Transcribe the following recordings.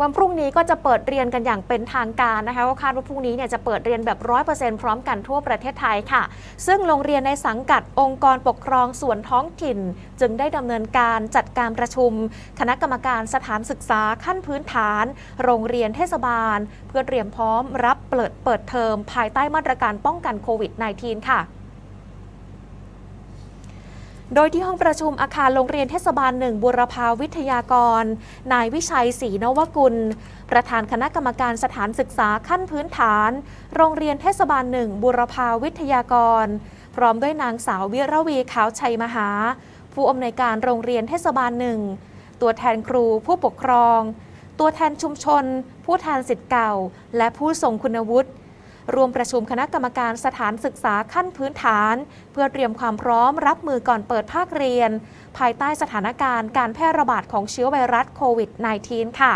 วันพรุ่งนี้ก็จะเปิดเรียนกันอย่างเป็นทางการนะคะก็คาดว่าพรุ่งนี้เนี่ยจะเปิดเรียนแบบ 100%พร้อมกันทั่วประเทศไทยค่ะ ซึ่งโรงเรียนในสังกัดองค์กรปกครองส่วนท้องถิ่น จึงได้ดำเนินการจัดการประชุม คณะกรรมการสถานศึกษาขั้นพื้นฐาน โรงเรียนเทศบาล เพื่อเตรียมพร้อมรับเปิดเปิดเทอมภายใต้มาตรการป้องกันโควิด -19 ค่ะ โดยที่ห้องประชุมอาคารโรงเรียนเทศบาลหนึ่งบุรพาวิทยากร นายวิชัยศรีนวกุล ประธานคณะกรรมการสถานศึกษาขั้นพื้นฐาน โรงเรียนเทศบาลหนึ่งบุรพาวิทยากร พร้อมด้วยนางสาววิรวีขาวชัยมหา ผู้อำนวยการโรงเรียนเทศบาลหนึ่งตัวแทนครูผู้ปกครอง ตัวแทนชุมชน ผู้แทนสิทธิ์เก่า และผู้ทรงคุณวุฒิ รวมประชุมคณะกรรมการสถานศึกษาขั้นพื้นฐาน เพื่อเตรียมความพร้อมรับมือก่อนเปิดภาคเรียน ภายใต้สถานการณ์การแพร่ระบาดของเชื้อไวรัสโควิด -19 ค่ะ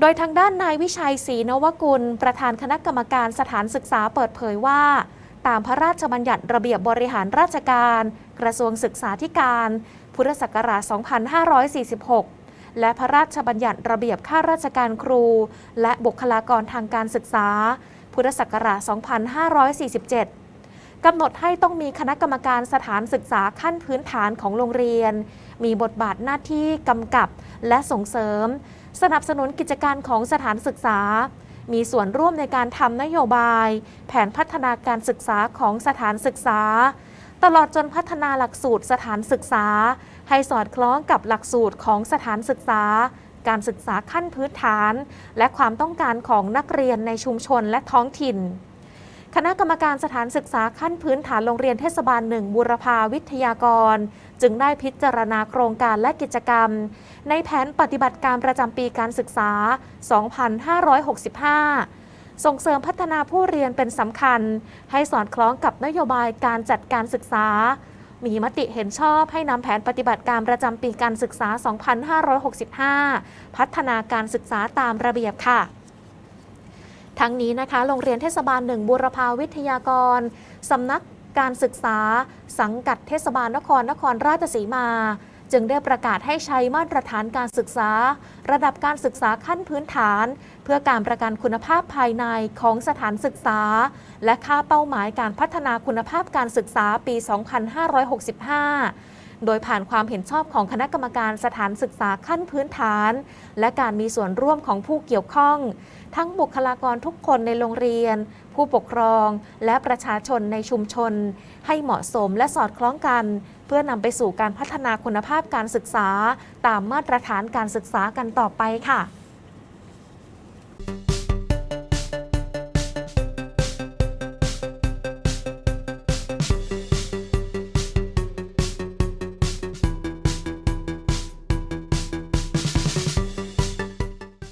โดยทางด้านนายวิชัยศรีนวกุล ประธานคณะกรรมการสถานศึกษาเปิดเผยว่า ตามพระราชบัญญัติระเบียบบริหารราชการ กระทรวงศึกษาธิการ พุทธศักราช 2546 และพระราชบัญญัติระเบียบข้าราชการครู และบุคลากรทางการศึกษา พุทธศักราช 2547 กำหนดให้ต้องมีคณะกรรมการสถานศึกษาขั้นพื้นฐานของโรงเรียน มีบทบาทหน้าที่กำกับและส่งเสริม สนับสนุนกิจการของสถานศึกษา มีส่วนร่วมในการทำนโยบาย แผนพัฒนาการศึกษาของสถานศึกษา ตลอดจนพัฒนาหลักสูตรสถานศึกษา ให้สอดคล้องกับหลักสูตรของสถานศึกษา การศึกษาขั้นพื้นฐาน และความต้องการของนักเรียนในชุมชนและท้องถิ่น คณะกรรมการสถานศึกษาขั้นพื้นฐานโรงเรียนเทศบาลหนึ่งบุรพาวิทยากร จึงได้พิจารณาโครงการและกิจกรรม ในแผนปฏิบัติการประจำปีการศึกษา 2565 ส่งเสริมพัฒนาผู้เรียนเป็นสำคัญ ให้สอดคล้องกับนโยบายการจัดการศึกษา มีมติเห็นชอบให้นำแผนปฏิบัติการประจำปีการศึกษา 2565 พัฒนาการศึกษาตามระเบียบค่ะทั้งนี้นะคะ โรงเรียนเทศบาลหนึ่งบุรพาวิทยากร สำนักการศึกษา สังกัดเทศบาลนครนครราชสีมา จึงได้ประกาศให้ใช้มาตรฐานการศึกษา ระดับการศึกษาขั้นพื้นฐาน เพื่อการประกันคุณภาพภายในของสถานศึกษา และค่าเป้าหมายการพัฒนาคุณภาพการศึกษาปี 2565 โดยผ่านความเห็นชอบของคณะกรรมการสถานศึกษาขั้นพื้นฐาน และการมีส่วนร่วมของผู้เกี่ยวข้อง ทั้งบุคลากรทุกคนในโรงเรียน ผู้ปกครอง และประชาชนในชุมชน ให้เหมาะสมและสอดคล้องกัน เพื่อนำไปสู่การพัฒนาคุณภาพการศึกษา ตามมาตรฐานการศึกษากันต่อไปค่ะ